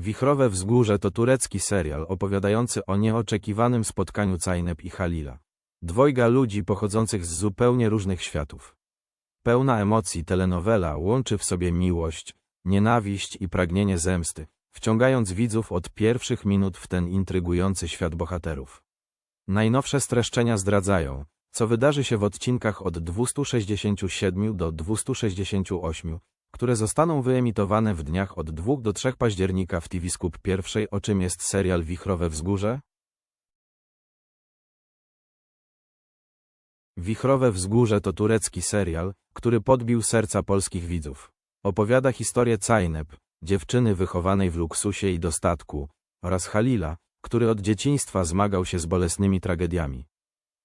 Wichrowe Wzgórze to turecki serial opowiadający o nieoczekiwanym spotkaniu Cajnep i Halila. Dwojga ludzi pochodzących z zupełnie różnych światów. Pełna emocji telenowela łączy w sobie miłość, nienawiść i pragnienie zemsty, wciągając widzów od pierwszych minut w ten intrygujący świat bohaterów. Najnowsze streszczenia zdradzają, co wydarzy się w odcinkach od 267 do 268, które zostaną wyemitowane w dniach od 2 do 3 października w TV Scoop pierwszej, o czym jest serial Wichrowe Wzgórze? Wichrowe Wzgórze to turecki serial, który podbił serca polskich widzów. Opowiada historię Cajnep, dziewczyny wychowanej w luksusie i dostatku, oraz Halila, który od dzieciństwa zmagał się z bolesnymi tragediami.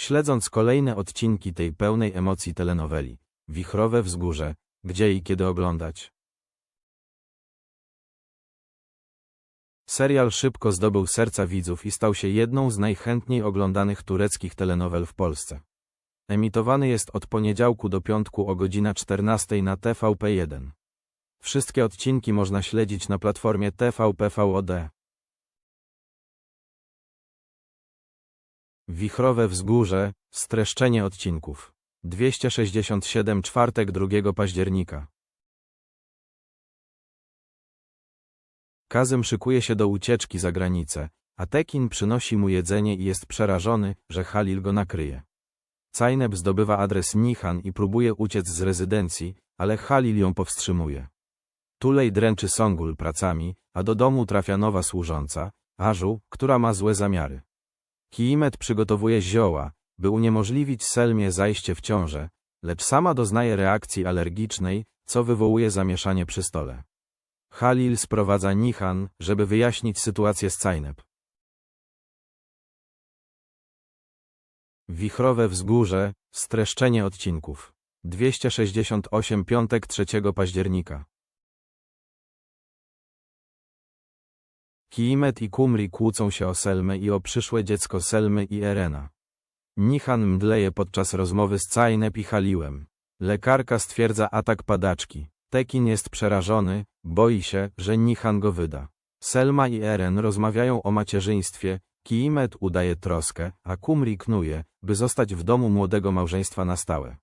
śledząc kolejne odcinki tej pełnej emocji telenoweli. Wichrowe Wzgórze, gdzie i kiedy oglądać. Serial szybko zdobył serca widzów i stał się jedną z najchętniej oglądanych tureckich telenowel w Polsce. Emitowany jest od poniedziałku do piątku o godzina 14 na TVP1. Wszystkie odcinki można śledzić na platformie TVP VOD. Wichrowe Wzgórze, streszczenie odcinków. 267 czwartek 2 października. Kazem szykuje się do ucieczki za granicę, a Tekin przynosi mu jedzenie i jest przerażony, że Halil go nakryje. Cajneb zdobywa adres Nihan i próbuje uciec z rezydencji, ale Halil ją powstrzymuje. Tulej dręczy Songul pracami, a do domu trafia nowa służąca, Ażu, która ma złe zamiary. Kiimet przygotowuje zioła, by uniemożliwić Selmie zajście w ciążę, lecz sama doznaje reakcji alergicznej, co wywołuje zamieszanie przy stole. Halil sprowadza Nihan, żeby wyjaśnić sytuację z Cajneb. Wichrowe Wzgórze, streszczenie odcinków. 268 piątek 3 października. Kiimet i Kumri kłócą się o Selmę i o przyszłe dziecko Selmy i Erena. Nihan mdleje podczas rozmowy z Cajnep i Haliłem. Lekarka stwierdza atak padaczki. Tekin jest przerażony, boi się, że Nihan go wyda. Selma i Eren rozmawiają o macierzyństwie, Kiimet udaje troskę, a Kumri knuje, by zostać w domu młodego małżeństwa na stałe.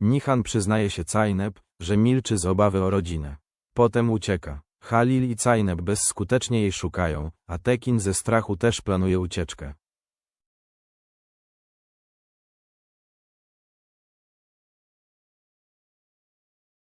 Nihan przyznaje się Cajnep, że milczy z obawy o rodzinę. Potem ucieka. Halil i Cajnep bezskutecznie jej szukają, a Tekin ze strachu też planuje ucieczkę.